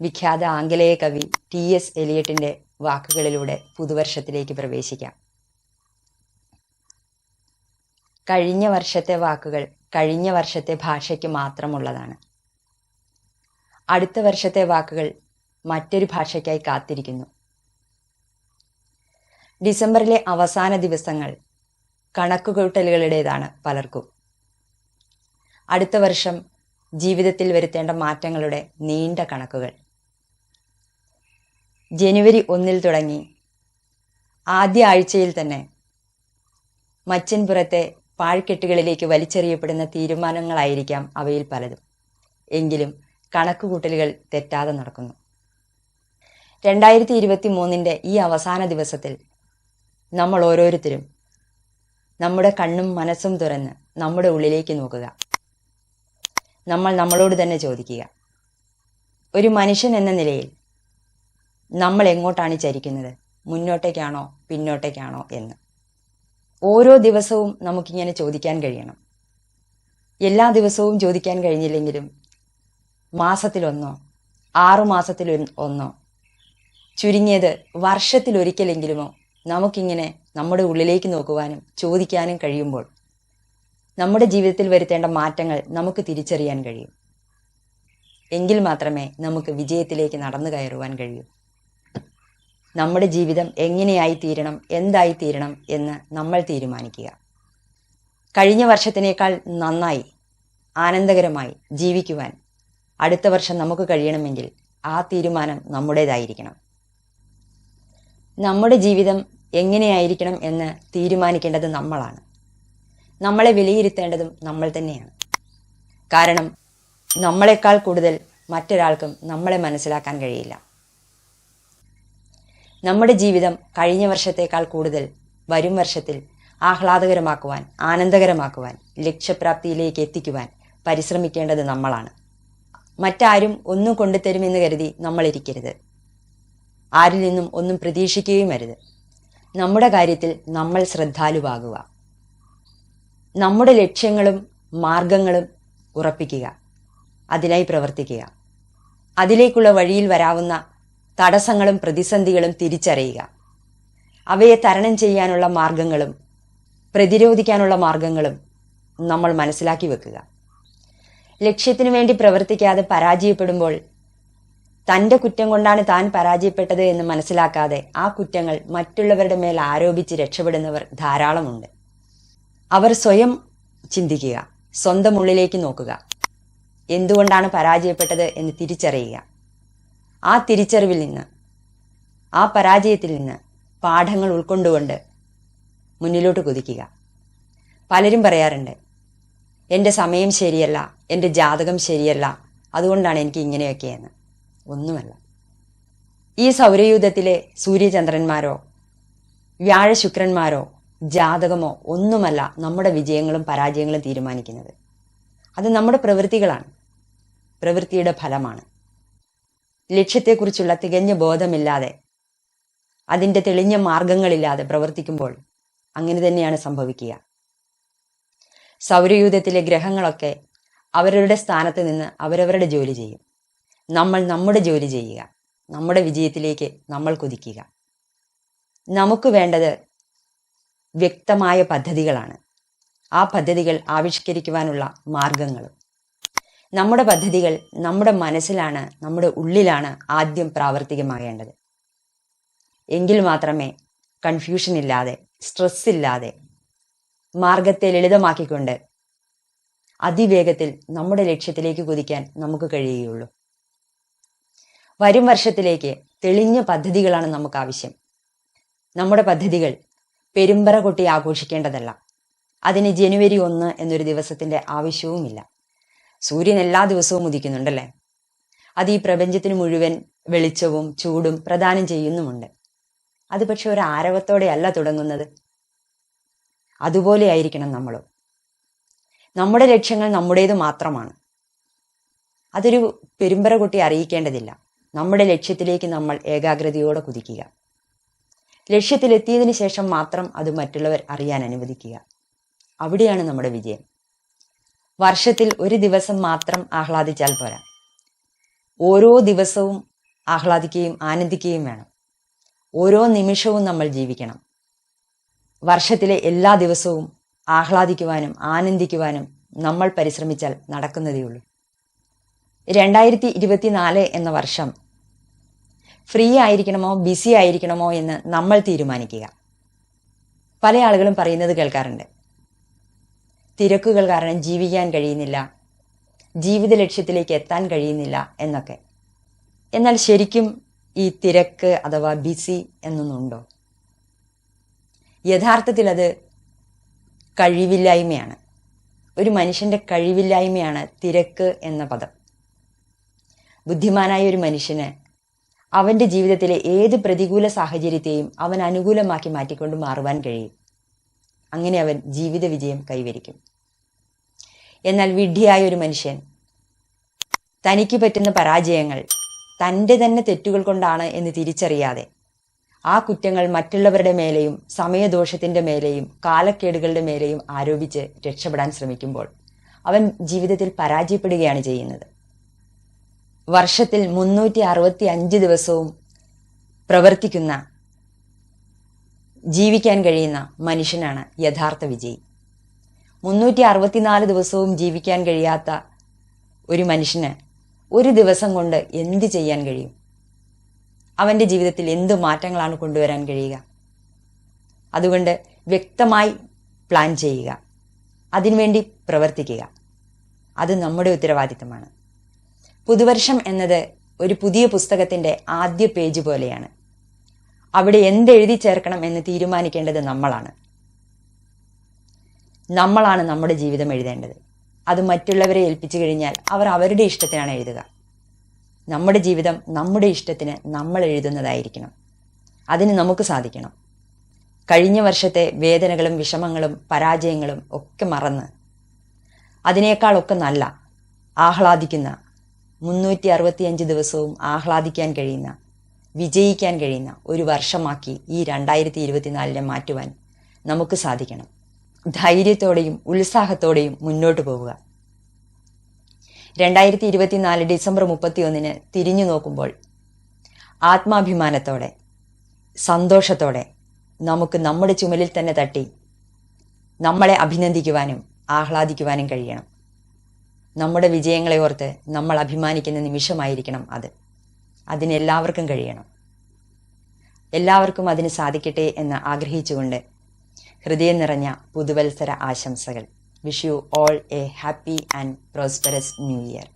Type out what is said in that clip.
വിഖ്യാത ആംഗലേയ കവി ടി എസ് എലിയട്ടിന്റെ വാക്കുകളിലൂടെ പുതുവർഷത്തിലേക്ക് പ്രവേശിക്കാം. കഴിഞ്ഞ വർഷത്തെ വാക്കുകൾ കഴിഞ്ഞ വർഷത്തെ ഭാഷയ്ക്ക് മാത്രമുള്ളതാണ്. അടുത്ത വർഷത്തെ വാക്കുകൾ മറ്റൊരു ഭാഷയ്ക്കായി കാത്തിരിക്കുന്നു. ഡിസംബറിലെ അവസാന ദിവസങ്ങൾ കണക്കുകൂട്ടലുകളുടേതാണ് പലർക്കും. അടുത്ത വർഷം ജീവിതത്തിൽ വരുത്തേണ്ട മാറ്റങ്ങളുടെ നീണ്ട കണക്കുകൾ. ജനുവരി ഒന്നിൽ തുടങ്ങി. ആദ്യ ആഴ്ചയിൽ തന്നെ മച്ചൻപുറത്തെ പാഴ്ക്കെട്ടുകളിലേക്ക് വലിച്ചെറിയപ്പെടുന്ന തീരുമാനങ്ങളായിരിക്കാം അവയിൽ പലതും. എങ്കിലും കണക്കുകൂട്ടലുകൾ തെറ്റാതെ നടക്കുന്നു. രണ്ടായിരത്തി ഇരുപത്തി മൂന്നിന്റെ ഈ അവസാന ദിവസത്തിൽ നമ്മൾ ഓരോരുത്തരും നമ്മുടെ കണ്ണും മനസ്സും തുറന്ന് നമ്മുടെ ഉള്ളിലേക്ക് നോക്കുക. നമ്മൾ നമ്മളോട് തന്നെ ചോദിക്കുക. ഒരു മനുഷ്യൻ എന്ന നിലയിൽ നമ്മൾ എങ്ങോട്ടാണ് ചരിക്കുന്നത്? മുന്നോട്ടേക്കാണോ പിന്നോട്ടേക്കാണോ എന്ന്. ഓരോ ദിവസവും നമുക്കിങ്ങനെ ചോദിക്കാൻ കഴിയണം. എല്ലാ ദിവസവും ചോദിക്കാൻ കഴിഞ്ഞില്ലെങ്കിലും മാസത്തിലൊന്നോ ആറു മാസത്തിൽ ഒന്നോ ചുരുങ്ങിയത് വർഷത്തിലൊരിക്കലെങ്കിലുമോ നമുക്കിങ്ങനെ നമ്മുടെ ഉള്ളിലേക്ക് നോക്കുവാനും ചോദിക്കാനും കഴിയുമ്പോൾ നമ്മുടെ ജീവിതത്തിൽ വരുത്തേണ്ട മാറ്റങ്ങൾ നമുക്ക് തിരിച്ചറിയാൻ കഴിയും. എങ്കിൽ മാത്രമേ നമുക്ക് വിജയത്തിലേക്ക് നടന്നു കയറുവാൻ കഴിയൂ. നമ്മുടെ ജീവിതം എങ്ങനെയായി തീരണം എന്തായി തീരണം എന്ന് നമ്മൾ തീരുമാനിക്കുക. കഴിഞ്ഞ വർഷത്തിനേക്കാൾ നന്നായി ആനന്ദകരമായി ജീവിക്കുവാൻ അടുത്ത വർഷം നമുക്ക് കഴിയണമെങ്കിൽ ആ തീരുമാനം നമ്മുടേതായിരിക്കണം. നമ്മുടെ ജീവിതം എങ്ങനെയായിരിക്കണം എന്ന് തീരുമാനിക്കേണ്ടത് നമ്മളാണ്. നമ്മളെ വിലയിരുത്തേണ്ടതും നമ്മൾ തന്നെയാണ്. കാരണം നമ്മളെക്കാൾ കൂടുതൽ മറ്റൊരാൾക്കും നമ്മളെ മനസ്സിലാക്കാൻ കഴിയില്ല. നമ്മുടെ ജീവിതം കഴിഞ്ഞ വർഷത്തേക്കാൾ കൂടുതൽ വരും വർഷത്തിൽ ആഹ്ലാദകരമാക്കുവാൻ ആനന്ദകരമാക്കുവാൻ ലക്ഷ്യപ്രാപ്തിയിലേക്ക് എത്തിക്കുവാൻ പരിശ്രമിക്കേണ്ടത് നമ്മളാണ്. മറ്റാരും ഒന്നും കൊണ്ടുതരുമെന്ന് കരുതി നമ്മളിരിക്കരുത്. ആരിൽ നിന്നും ഒന്നും പ്രതീക്ഷിക്കുകയും അരുത്. നമ്മുടെ കാര്യത്തിൽ നമ്മൾ ശ്രദ്ധാലുവാകുക. നമ്മുടെ ലക്ഷ്യങ്ങളും മാർഗങ്ങളും ഉറപ്പിക്കുക. അതിനായി പ്രവർത്തിക്കുക. അതിലേക്കുള്ള വഴിയിൽ വരാവുന്ന തടസ്സങ്ങളും പ്രതിസന്ധികളും തിരിച്ചറിയുക. അവയെ തരണം ചെയ്യാനുള്ള മാർഗങ്ങളും പ്രതിരോധിക്കാനുള്ള മാർഗങ്ങളും നമ്മൾ മനസ്സിലാക്കി വെക്കുക. ലക്ഷ്യത്തിനു വേണ്ടി പ്രവർത്തിക്കാതെ പരാജയപ്പെടുമ്പോൾ തന്റെ കുറ്റം കൊണ്ടാണ് താൻ പരാജയപ്പെട്ടത് എന്ന് മനസ്സിലാക്കാതെ ആ കുറ്റങ്ങൾ മറ്റുള്ളവരുടെ മേൽ ആരോപിച്ച് രക്ഷപ്പെടുന്നവർ ധാരാളമുണ്ട്. അവർ സ്വയം ചിന്തിക്കുക സ്വന്തം ഉള്ളിലേക്ക് നോക്കുക. എന്തുകൊണ്ടാണ് പരാജയപ്പെട്ടത് എന്ന് തിരിച്ചറിയുക. ആ തിരിച്ചറിവിൽ നിന്ന് ആ പരാജയത്തിൽ നിന്ന് പാഠങ്ങൾ ഉൾക്കൊണ്ടുകൊണ്ട് മുന്നിലോട്ട് കുതിക്കുക. പലരും പറയാറുണ്ട് എന്റെ സമയം ശരിയല്ല എന്റെ ജാതകം ശരിയല്ല അതുകൊണ്ടാണ് എനിക്ക് ഇങ്ങനെയൊക്കെയെന്ന്. ഒന്നുമല്ല. ഈ സൗരയൂഥത്തിലെ സൂര്യചന്ദ്രന്മാരോ വ്യാഴശുക്രന്മാരോ ജാതകമോ ഒന്നുമല്ല നമ്മുടെ വിജയങ്ങളും പരാജയങ്ങളും തീരുമാനിക്കുന്നത്. അത് നമ്മുടെ പ്രവൃത്തികളാണ്. പ്രവൃത്തിയുടെ ഫലമാണ്. ലക്ഷ്യത്തെക്കുറിച്ചുള്ള തികഞ്ഞ ബോധമില്ലാതെ അതിന്റെ തെളിഞ്ഞ മാർഗങ്ങളില്ലാതെ പ്രവർത്തിക്കുമ്പോൾ അങ്ങനെ തന്നെയാണ് സംഭവിക്കുക. സൗരയൂഥത്തിലെ ഗ്രഹങ്ങളൊക്കെ അവരവരുടെ സ്ഥാനത്ത് നിന്ന് അവരവരുടെ ജോലി ചെയ്യും. നമ്മൾ നമ്മുടെ ജോലി ചെയ്യുക. നമ്മുടെ വിജയത്തിലേക്ക് നമ്മൾ കുതിക്കുക. നമുക്ക് വേണ്ടത് വ്യക്തമായ പദ്ധതികളാണ്. ആ പദ്ധതികൾ ആവിഷ്കരിക്കുവാനുള്ള മാർഗങ്ങളും നമ്മുടെ പദ്ധതികൾ നമ്മുടെ മനസ്സിലാണ് നമ്മുടെ ഉള്ളിലാണ് ആദ്യം പ്രാവർത്തികമാകേണ്ടത്. എങ്കിൽ മാത്രമേ കൺഫ്യൂഷൻ ഇല്ലാതെ സ്ട്രെസ് ഇല്ലാതെ മാർഗത്തെ ലളിതമാക്കിക്കൊണ്ട് അതിവേഗത്തിൽ നമ്മുടെ ലക്ഷ്യത്തിലേക്ക് കുതിക്കാൻ നമുക്ക് കഴിയുകയുള്ളൂ. വരും വർഷത്തിലേക്ക് തെളിഞ്ഞ പദ്ധതികളാണ് നമുക്ക് ആവശ്യം നമ്മുടെ പദ്ധതികൾ പെരുമ്പറ കൊട്ടി ആഘോഷിക്കേണ്ടതല്ല. അതിന് ജനുവരി ഒന്ന് എന്നൊരു ദിവസത്തിന്റെ ആവശ്യവുമില്ല. സൂര്യൻ എല്ലാ ദിവസവും ഉദിക്കുന്നുണ്ടല്ലേ? അത് ഈ പ്രപഞ്ചത്തിന് മുഴുവൻ വെളിച്ചവും ചൂടും പ്രദാനം ചെയ്യുന്നുമുണ്ട്. അത് പക്ഷെ ഒരു ആരവത്തോടെയല്ല തുടങ്ങുന്നത്. അതുപോലെ ആയിരിക്കണം നമ്മളും. നമ്മുടെ ലക്ഷ്യങ്ങൾ നമ്മുടേത് മാത്രമാണ്. അതൊരു പെരുമ്പറ കുട്ടി അറിയിക്കേണ്ടതില്ല. നമ്മുടെ ലക്ഷ്യത്തിലേക്ക് നമ്മൾ ഏകാഗ്രതയോടെ കുതിക്കുക. ലക്ഷ്യത്തിലെത്തിയതിനു ശേഷം മാത്രം അത് മറ്റുള്ളവർ അറിയാൻ അനുവദിക്കുക. അവിടെയാണ് നമ്മുടെ വിജയം. വർഷത്തിൽ ഒരു ദിവസം മാത്രം ആഹ്ലാദിച്ചാൽ പോരാ. ഓരോ ദിവസവും ആഹ്ലാദിക്കുകയും ആനന്ദിക്കുകയും വേണം. ഓരോ നിമിഷവും നമ്മൾ ജീവിക്കണം. വർഷത്തിലെ എല്ലാ ദിവസവും ആഹ്ലാദിക്കുവാനും ആനന്ദിക്കുവാനും നമ്മൾ പരിശ്രമിച്ചാൽ നടക്കുന്നതേയുള്ളൂ രണ്ടായിരത്തി ഇരുപത്തിനാല് എന്ന വർഷം ഫ്രീ ആയിരിക്കണമോ ബിസി ആയിരിക്കണമോ എന്ന് നമ്മൾ തീരുമാനിക്കുക. പല ആളുകളും പറയുന്നത് കേൾക്കാറുണ്ട്. തിരക്കുകൾ കാരണം ജീവിക്കാൻ കഴിയുന്നില്ല. ജീവിത ലക്ഷ്യത്തിലേക്ക് എത്താൻ കഴിയുന്നില്ല എന്നൊക്കെ. എന്നാൽ ശരിക്കും ഈ തിരക്ക് അഥവാ ബിസി എന്നൊന്നുണ്ടോ? യഥാർത്ഥത്തിൽ അത് കഴിവില്ലായ്മയാണ്. ഒരു മനുഷ്യന്റെ കഴിവില്ലായ്മയാണ് തിരക്ക് എന്ന പദം. ബുദ്ധിമാനായ ഒരു മനുഷ്യന് അവന്റെ ജീവിതത്തിലെ ഏത് പ്രതികൂല സാഹചര്യത്തെയും അവൻ അനുകൂലമാക്കി മാറ്റിക്കൊണ്ട് മാറുവാൻ കഴിയും. അങ്ങനെ അവൻ ജീവിത വിജയം കൈവരിക്കും. എന്നാൽ വിഡ്ഢിയായ ഒരു മനുഷ്യൻ തനിക്ക് പറ്റുന്ന പരാജയങ്ങൾ തന്റെ തന്നെ തെറ്റുകൾ കൊണ്ടാണ് എന്ന് തിരിച്ചറിയാതെ ആ കുറ്റങ്ങൾ മറ്റുള്ളവരുടെ മേലെയും സമയദോഷത്തിന്റെ മേലെയും കാലക്കേടുകളുടെ മേലെയും ആരോപിച്ച് രക്ഷപ്പെടാൻ ശ്രമിക്കുമ്പോൾ അവൻ ജീവിതത്തിൽ പരാജയപ്പെടുകയാണ് ചെയ്യുന്നത്. വർഷത്തിൽ മുന്നൂറ്റി അറുപത്തി അഞ്ച് ദിവസവും പ്രവർത്തിക്കുന്ന ജീവിക്കാൻ കഴിയുന്ന മനുഷ്യനാണ് യഥാർത്ഥ വിജയി. മുന്നൂറ്റി അറുപത്തിനാല് ദിവസവും ജീവിക്കാൻ കഴിയാത്ത ഒരു മനുഷ്യന് ഒരു ദിവസം കൊണ്ട് എന്ത് ചെയ്യാൻ കഴിയും? അവന്റെ ജീവിതത്തിൽ എന്ത് മാറ്റങ്ങളാണ് കൊണ്ടുവരാൻ കഴിയുക? അതുകൊണ്ട് വ്യക്തമായി പ്ലാൻ ചെയ്യുക. അതിനുവേണ്ടി പ്രവർത്തിക്കുക. അത് നമ്മുടെ ഉത്തരവാദിത്തമാണ്. പുതുവർഷം എന്നത് ഒരു പുതിയ പുസ്തകത്തിന്റെ ആദ്യ പേജ് പോലെയാണ്. അവിടെ എന്തെഴുതി ചേർക്കണം എന്ന് തീരുമാനിക്കേണ്ടത് നമ്മളാണ്. നമ്മളാണ് നമ്മുടെ ജീവിതം എഴുതേണ്ടത്. അത് മറ്റുള്ളവരെ ഏൽപ്പിച്ചു കഴിഞ്ഞാൽ അവർ അവരുടെ ഇഷ്ടത്തിനാണ് എഴുതുക. നമ്മുടെ ജീവിതം നമ്മുടെ ഇഷ്ടത്തിന് നമ്മൾ എഴുതുന്നതായിരിക്കണം. അതിന് നമുക്ക് സാധിക്കണം. കഴിഞ്ഞ വർഷത്തെ വേദനകളും വിഷമങ്ങളും പരാജയങ്ങളും ഒക്കെ മറന്ന് അതിനേക്കാളൊക്കെ നല്ല ആഹ്ലാദിക്കുന്ന മുന്നൂറ്റി അറുപത്തിയഞ്ച് ദിവസവും ആഹ്ലാദിക്കാൻ കഴിയുന്ന വിജയിക്കാൻ കഴിയുന്ന ഒരു വർഷമാക്കി ഈ രണ്ടായിരത്തി ഇരുപത്തിനാലിനെ മാറ്റുവാൻ നമുക്ക് സാധിക്കണം. ധൈര്യത്തോടെയും ഉത്സാഹത്തോടെയും മുന്നോട്ട് പോവുക. രണ്ടായിരത്തി ഇരുപത്തിനാല് ഡിസംബർ മുപ്പത്തിയൊന്നിന് തിരിഞ്ഞു നോക്കുമ്പോൾ ആത്മാഭിമാനത്തോടെ സന്തോഷത്തോടെ നമുക്ക് നമ്മുടെ ചുമലിൽ തന്നെ തട്ടി നമ്മളെ അഭിനന്ദിക്കുവാനും ആഹ്ലാദിക്കുവാനും കഴിയണം. നമ്മുടെ വിജയങ്ങളെ ഓർത്ത് നമ്മൾ അഭിമാനിക്കുന്ന നിമിഷമായിരിക്കണം അത്. അതിനെല്ലാവർക്കും കഴിയണം. എല്ലാവർക്കും അതിന് സാധിക്കട്ടെ എന്ന് ആഗ്രഹിച്ചുകൊണ്ട് ഹൃദയം നിറഞ്ഞ പുതുവത്സര ആശംസകൾ. Wish you all a happy and prosperous new year